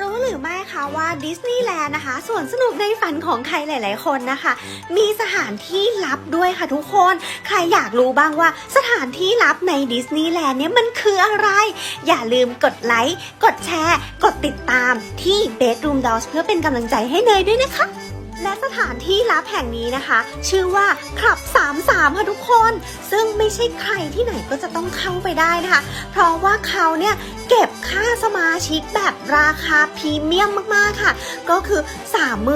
รู้หรือไม่คะว่าดิสนีย์แลนด์นะคะสวนสนุกในฝันของใครหลาย ๆ คนนะคะ มีสถานที่ลับด้วยค่ะทุกคน ใครอยากรู้บ้างว่าสถานที่ลับในดิสนีย์แลนด์เนี่ยมันคืออะไร อย่าลืมกดไลค์ กดแชร์ กดติดตามที่ Bedroom Dolls เพื่อเป็นกำลังใจให้เนยด้วยนะคะและสถานที่ลับแห่งนี้นะคะ ชื่อว่าคลับ 33 ค่ะทุกคน ซึ่งไม่ใช่ใครที่ไหนก็จะต้องเข้าไปได้นะคะ เพราะว่าเขาเนี่ยเก็บค่าสมา ชิกแบบราคาพรีเมียมมาก ๆ ค่ะ ก็คือ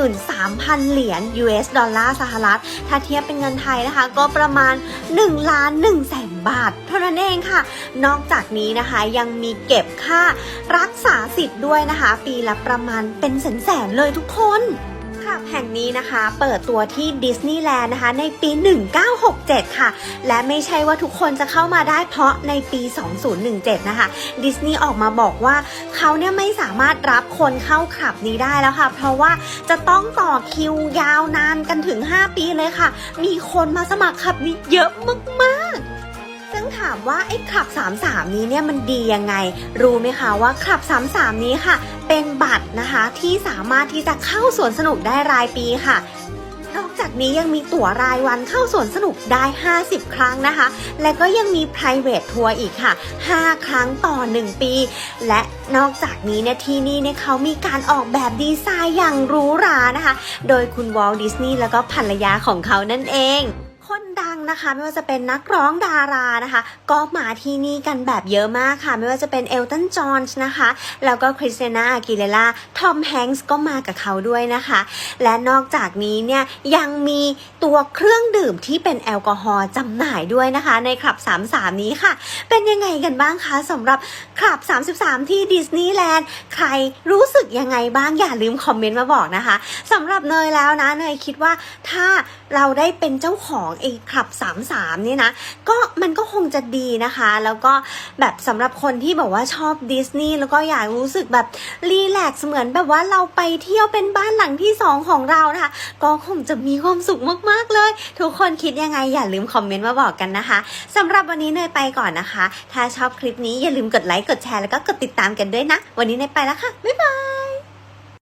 33,000 เหรียญ US ดอลลาร์สหรัฐ ถ้าเทียบเป็นเงินไทยนะคะ ก็ประมาณ1ล้าน1แสนบาท เท่านั้นเองค่ะ นอกจากนี้นะคะยังมีเก็บค่ารักษาสิทธิ์ด้วยนะคะ ปีละประมาณเป็นแสนๆเลยทุกคน ลับแห่งนี้นะคะ เปิดตัวที่ดิสนีย์แลนด์นะคะ ในปี 1967 ค่ะ และไม่ใช่ว่าทุกคนจะเข้ามาได้เพราะในปี 2017 นะคะดิสนีย์ออกมาบอกว่าเขาเนี่ยไม่สามารถรับคนเข้าคลับนี้ได้แล้วค่ะ เพราะว่าจะต้องต่อคิวยาวนานกันถึง 5 ปีเลยค่ะ มีคนมาสมัครคลับนี้เยอะมากๆซึ่งถามว่าไอ้คลับ 33 นี้เนี่ยมันดียังไง รู้ไหมคะว่าคลับ 33 นี้ค่ะ เป็นบัตร นะคะ ที่สามารถที่จะเข้าสวนสนุกได้รายปีค่ะนอกจากนี้ยังมีตั๋วรายวันเข้าสวนสนุกได้ 50 ครั้งนะคะ และก็ยังมี private ทัวร์อีกค่ะ 5 ครั้งต่อ 1 ปี และนอกจากนี้เนี่ยที่นี่เนี่ยเขามีการออกแบบดีไซน์อย่างหรูหรานะคะ โดยคุณวอลดิสนีย์แล้วก็ภรรยาของเขานั่นเอง คนดังนะคะ ไม่ว่าจะเป็นนักร้องดารานะคะ ก็มาที่นี่กันแบบเยอะมากค่ะ ไม่ว่าจะเป็นเอลตันจอห์นนะคะ แล้วก็คริสเตนาอากิเลล่าทอมแฮงส์ก็มากับเขาด้วยนะคะ และนอกจากนี้เนี่ยยังมีตัวเครื่องดื่มที่เป็นแอลกอฮอล์จำหน่ายด้วยนะคะ ในคลับ 33 นี้ค่ะ เป็นยังไงกันบ้างคะสำหรับคลับ 33 ที่ดิสนีย์แลนด์ใครรู้สึกยังไงบ้างอย่าลืมคอมเมนต์มาบอกนะคะสำหรับเนยแล้วนะเนยคิดว่าถ้าเราได้เป็นเจ้าของไอ้คลับ33นี่นะก็มันก็คงจะดีนะคะ แล้วก็แบบสำหรับคนที่แบบว่าชอบดิสนีย์แล้วก็อยากรู้สึกแบบรีแลกซ์เหมือนแบบว่าเราไปเที่ยวเป็นบ้านหลังที่สองของเรานะคะ ก็คงจะมีความสุขมากๆเลย ทุกคนคิดยังไงอย่าลืมคอมเมนต์มาบอกกันนะคะสำหรับวันนี้เนยไปก่อนนะคะ ถ้าชอบคลิปนี้อย่าลืมกดไลค์กดแชร์แล้วก็กดติดตามกันด้วยนะ วันนี้เนยไปแล้วค่ะบ๊ายบาย